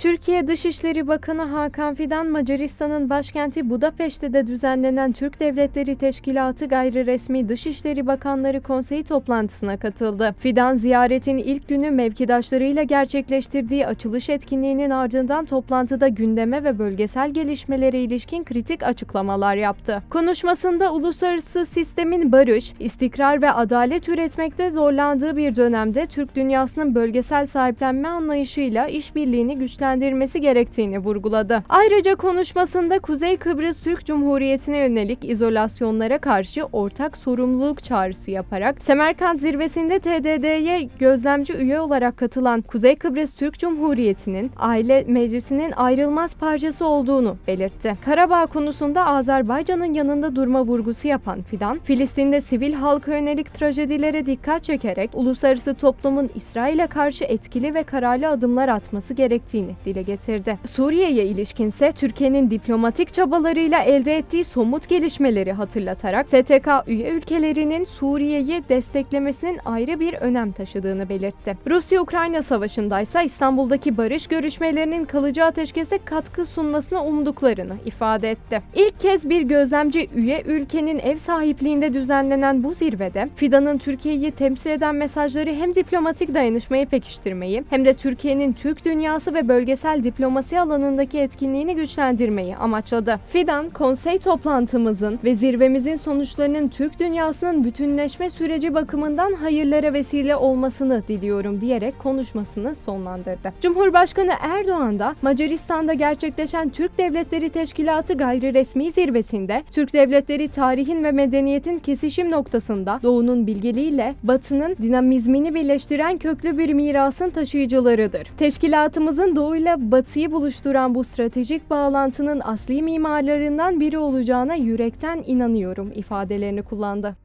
Türkiye Dışişleri Bakanı Hakan Fidan, Macaristan'ın başkenti Budapeşte'de düzenlenen Türk Devletleri Teşkilatı Gayri Resmi Dışişleri Bakanları Konseyi toplantısına katıldı. Fidan, ziyaretin ilk günü mevkidaşlarıyla gerçekleştirdiği açılış etkinliğinin ardından toplantıda gündeme ve bölgesel gelişmelere ilişkin kritik açıklamalar yaptı. Konuşmasında uluslararası sistemin barış, istikrar ve adalet üretmekte zorlandığı bir dönemde Türk dünyasının bölgesel sahiplenme anlayışıyla işbirliğini güçlendirmesi gerektiğini vurguladı. Ayrıca konuşmasında Kuzey Kıbrıs Türk Cumhuriyeti'ne yönelik izolasyonlara karşı ortak sorumluluk çağrısı yaparak Semerkant zirvesinde TDD'ye gözlemci üye olarak katılan Kuzey Kıbrıs Türk Cumhuriyeti'nin aile meclisinin ayrılmaz parçası olduğunu belirtti. Karabağ konusunda Azerbaycan'ın yanında durma vurgusu yapan Fidan, Filistin'de sivil halka yönelik trajedilere dikkat çekerek uluslararası toplumun İsrail'e karşı etkili ve kararlı adımlar atması gerektiğini dile getirdi. Suriye'ye ilişkinse Türkiye'nin diplomatik çabalarıyla elde ettiği somut gelişmeleri hatırlatarak STK üye ülkelerinin Suriye'yi desteklemesinin ayrı bir önem taşıdığını belirtti. Rusya-Ukrayna savaşındaysa İstanbul'daki barış görüşmelerinin kalıcı ateşkese katkı sunmasına umduklarını ifade etti. İlk kez bir gözlemci üye ülkenin ev sahipliğinde düzenlenen bu zirvede Fidan'ın Türkiye'yi temsil eden mesajları hem diplomatik dayanışmayı pekiştirmeyi hem de Türkiye'nin Türk dünyası ve bölgesel diplomasi alanındaki etkinliğini güçlendirmeyi amaçladı. Fidan, konsey toplantımızın ve zirvemizin sonuçlarının Türk dünyasının bütünleşme süreci bakımından hayırlara vesile olmasını diliyorum diyerek konuşmasını sonlandırdı. Cumhurbaşkanı Erdoğan da Macaristan'da gerçekleşen Türk Devletleri Teşkilatı gayri resmi zirvesinde Türk devletleri tarihin ve medeniyetin kesişim noktasında Doğu'nun bilgeliğiyle Batı'nın dinamizmini birleştiren köklü bir mirasın taşıyıcılarıdır. Teşkilatımızın Doğu'yla Batı'yı buluşturan bu stratejik bağlantının asli mimarlarından biri olacağına yürekten inanıyorum ifadelerini kullandı.